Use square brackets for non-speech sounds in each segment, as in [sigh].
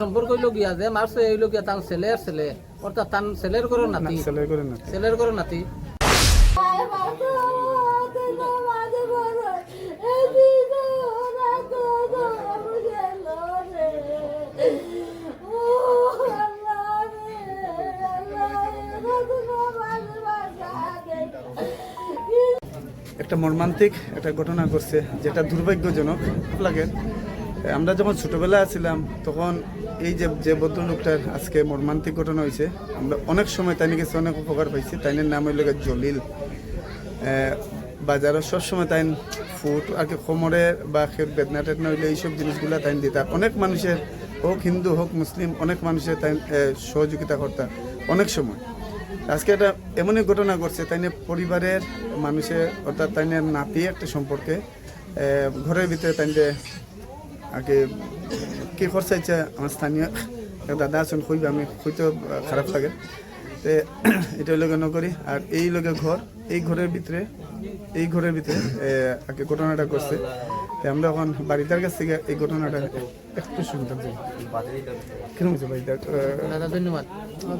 সম্পর্ক হইল গিয়া যে মারছে হইল গিয়া তার ছেলের ছেলে। অর্থাৎ তার ছেলের করো নাতি। ছেলে করে ছেলের করো নাতি। একটা মর্মান্তিক একটা ঘটনা ঘটছে যেটা দুর্ভাগ্যজনক লাগে। আমরা যখন ছোটবেলায় ছিলাম তখন এই যে যে ভদ্রলোকটার আজকে মর্মান্তিক ঘটনা হয়েছে আমরা অনেক সময় তাই কাছে অনেক উপকার পাইছি। তাইনের নাম হইল জলিল। আহ, বাজারে সবসময় তাই ফুট আর কি কোমরের বা বেদনা টেদনা হইলে এইসব জিনিসগুলো তাই দিতাম। অনেক মানুষের হোক হিন্দু হোক মুসলিম অনেক মানুষের তাই সহযোগিতা করতাম অনেক সময়। আজকে একটা এমনই ঘটনা ঘটছে তাই পরিবারের মানুষের অর্থাৎ তাই নাতি একটা সম্পর্কে ঘরের ভিতরে তাই আগে কি খরচা ইচ্ছা আমার স্থানীয়? দাদা আছেন খুঁজবে আমি খুঁজতে খারাপ লাগে। তে [clears throat] এটা লগে নকরি আর এই লগে ঘর এই ঘরের ভিতরে এই ঘরের ভিতরে আগে ঘটনাটা করছে আমরা এখন বাড়িটার কাছ থেকে এই ঘটনাটা একটু শুনতাম কীরকম হয়েছে বাড়িটা আহ, দাদা ধন্যবাদ।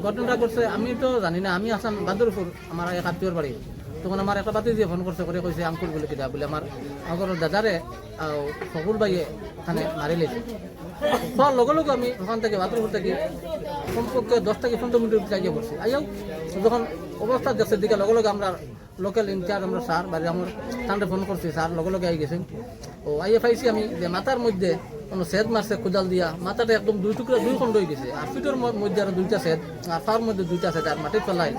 ঘটনাটা করছে আমি তো জানি না আমি আসাম বাদুরপুর আমার এক আত্মীয়র বাড়ি তখন আমার একটা বাতি দিয়ে ফোন করছে করে কইছে আঙ্কুল বলে কিনা বলে আমার আগর দাদারে ফকুল বাইয়ে ওখানে মারি লেছে। হওয়ার লগে লগে আমি ওখান থেকে বাদুরপুর থেকে কমপক্ষে দশ থেকে পনেরো মিনিট লাগিয়ে পড়ছি আইয়াও যখন অবস্থা দেখছে দিকে লগে লগে আমরা লোকাল ইনচার্জ আমরা স্যার বাড়ি আমার স্থানটা ফোন করছি স্যার লগে লগে আই গেছেন ও আইয়ে পাইছি আমি যে মাথার মধ্যে কোনো সেদ মারছে কোদাল দিয়া। মাথাটা একদম দুই টুকরা, দুই খণ্ড হয়ে গেছে। আর পিঠের মধ্যে আর দুইটা সেদ আর পার মধ্যে দুইটা সেদ আর মাটি ফেলাই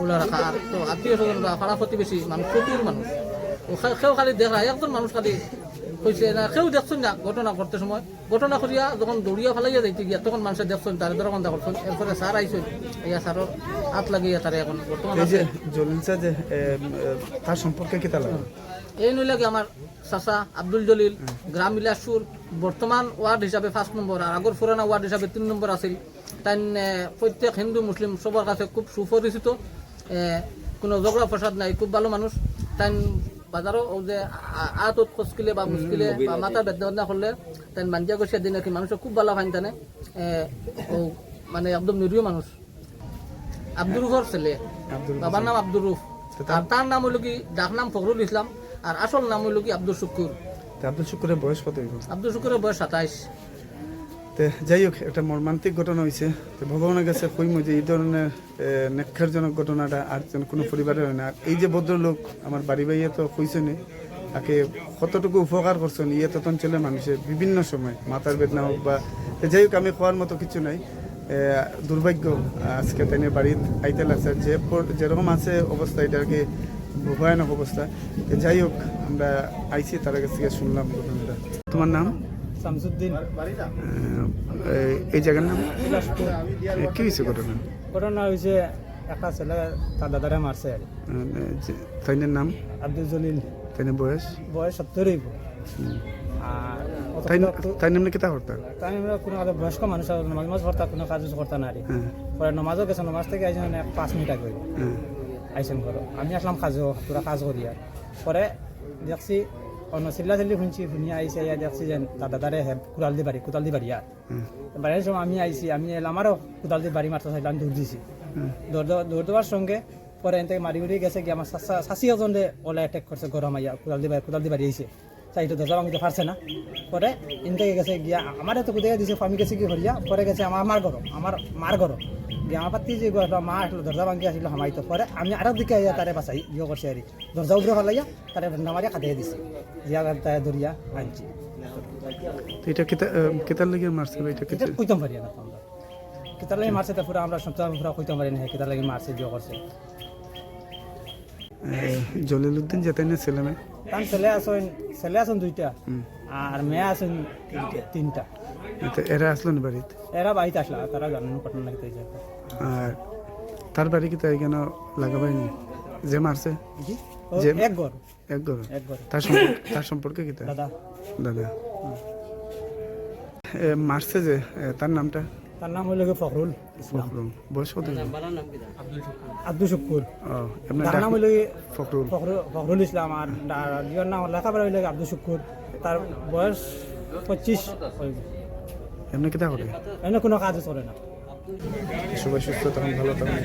ওলা রাখা আর তো আত্মীয় স্বজন বা পাড়া প্রতিবেশী মানুষ প্রচুর মানুষ ও সেও খালি দেখা একজন মানুষ খালি কইছে না সেও দেখছেন না ঘটনা করতে সময়। ঘটনা করিয়া যখন দৌড়িয়া ফেলাইয়া যাইতে গিয়া তখন মানুষে দেখছেন তারে ধরা বন্ধা করছেন এরপরে স্যার আইসেন ইয়া স্যারের হাত লাগিয়া তারে এখন। বর্তমান এই যে তার সম্পর্কে কি তালা এই নইলে কি আমার চাচা আব্দুল জলিল গ্রাম বিলাসপুর বর্তমান ওয়ার্ড হিসাবে ফার্স্ট নম্বর আর আগর পুরানা ওয়ার্ড হিসাবে তিন নম্বর আছিল। তাই প্রত্যেক হিন্দু মুসলিম সবার কাছে খুব সুপরিচিত কোনো ঝগড়া ফসাদ নাই খুব ভালো মানুষ। তাই বাজারও যে আতত খসকিলে বা মুশকিলে বা মাথা বেদনা করলে তাই মাঞ্জা গছিয়া দিন আর কি মানুষের খুব ভালো ফাইন তানে মানে একদম নিরীহ মানুষ। আব্দুল রুফর ছেলে। বাবার নাম আব্দুল রুফ আর তার নাম হইল কি ডাক নাম ফখরুল ইসলাম আর আসল নাম হইল কি আব্দুল শুকুর আব্দুল শুকুরের বয়স কত আব্দুল শুকুরের বয়স সাতাইশ। তে যাই হোক, একটা মর্মান্তিক ঘটনা হয়েছে তো ভগবানের কাছে কইমু যে এই ধরনের নেক্ষারজনক ঘটনাটা আর যেন কোনো পরিবারে হয় না। আর এই যে ভদ্রলোক, আমার বাড়ি বাইয়ে তো কইছেনি, তাকে কতটুকু উপকার করছেন ইয়ে তখন চলে মানুষের বিভিন্ন সময়, মাথার বেদনা হোক বা যাই হোক, আমি খাওয়ার মতো কিছু নাই। দুর্ভাগ্য, আজকে তাই বাড়ির আইতে লাগছে। যে যেরকম আছে অবস্থা, এটা আর কি ভয়ানক অবস্থা। যাই হোক, আমরা আইছি, তার কাছ থেকে শুনলাম ঘটনাটা। তোমার নাম? শামসুদ্দিন। এই- এই জায়গার নাম? কি হয়েছে ঘটনা? ঘটনা হয়েছে একটা ছেলে তার দাদারে মারছে আর তাইনের নাম? আব্দুল জলিল। তাইনের বয়স? বয়স সত্তরই হুম। আর তাই নামে কিতা করতা তাই আমরা কোনো কাজে বয়স্ক মানুষ নামাজ মাছ করতা কোনো কাজ করতা না আর হ্যাঁ। পরে নমাজও গেছে নমাজ থেকে আইসেন মানে পাঁচ মিনিট আগে। হ্যাঁ। আইসেন ঘর। আমি আসলাম কাজ পুরা কাজ করি আর। পরে দেখছি অন্য চিল্লা চিল্লি শুনছি শুনি আইসে ইয়া দেখছি যে দাদা দাদারে হে কুড়াল দি বাড়ি কুদাল দি বাড়ি আর বাড়ির সময় আমি আইসি আমি এলাম আমারও কুদাল দি বাড়ি মারতে চাইলাম দৌড় দিছি দৌড় দেওয়া- দৌড় দেওয়ার সঙ্গে পরে এনতে মারি উড়ি গেছে কি আমার শাশি এজন ওলা অ্যাটেক করছে গরম আইয়া কুদাল দি বাড়ি কুদাল দি বাড়ি আইছে তাই তো দরজা ভাঙতে পারছে না। পরে এনতে গেছে গিয়া আমার তো কুদাই দিছে আমি গেছে কি হরিয়া পরে গেছে আমার আমার গরম আমার মার গরম। গিয়া আমার পাতি যে গো- মা আসলো দরজা ভাঙি আসলো হামাইতো। পরে আমি আরও দিকে আইয়া তারে বাসাই ইয়ে করছে আর দরজা উপরে ফেলাইয়া তারে নামারিয়া খাটিয়ে দিছে। দিয়া তাই দরিয়া আনছি। তো এটা কিতা কিতার লেগে মারছে এটা কিতা কইতাম পারি না আমরা কেতার লাগি মারছে তারপরে আমরা সপ্তাহ পুরা কইতাম পারি না কেতার লাগি মারছে ইয়ে করছে। জলিল উদ্দিন যে তাইনের ছেলে মেয়ে? তার ছেলে আছেন ছেলে আছেন দুইটা আর মেয়ে আছেন তিনটা তো এরা আসলো না বাড়িতে? এরা বাড়িতে আসলা তারা জানেন ঘটনা লাগতে আর তার বাড়ি কিতা এখানে লাগাবাইনি যে মারছে? যে- এক ঘর। এক ঘর? তার সম্পর্কে তার সম্পর্কে কিতা দাদা। দাদা। মারছে যে তার নামটা? তার নাম হলো গিয়ে ফখরুল ইসলাম। বয়স কত আব্দুল শুকুর। তার নাম হলো ফখরুল। ফখরুল ইসলাম আর ইয়ের নাম লেখাপড়া হইল আব্দুল শুকুর। তার বয়স পঁচিশ। এমনি কেটা করে এনে কোনো কাজ করে না। সবাই সুস্থ তখন ভালো তখন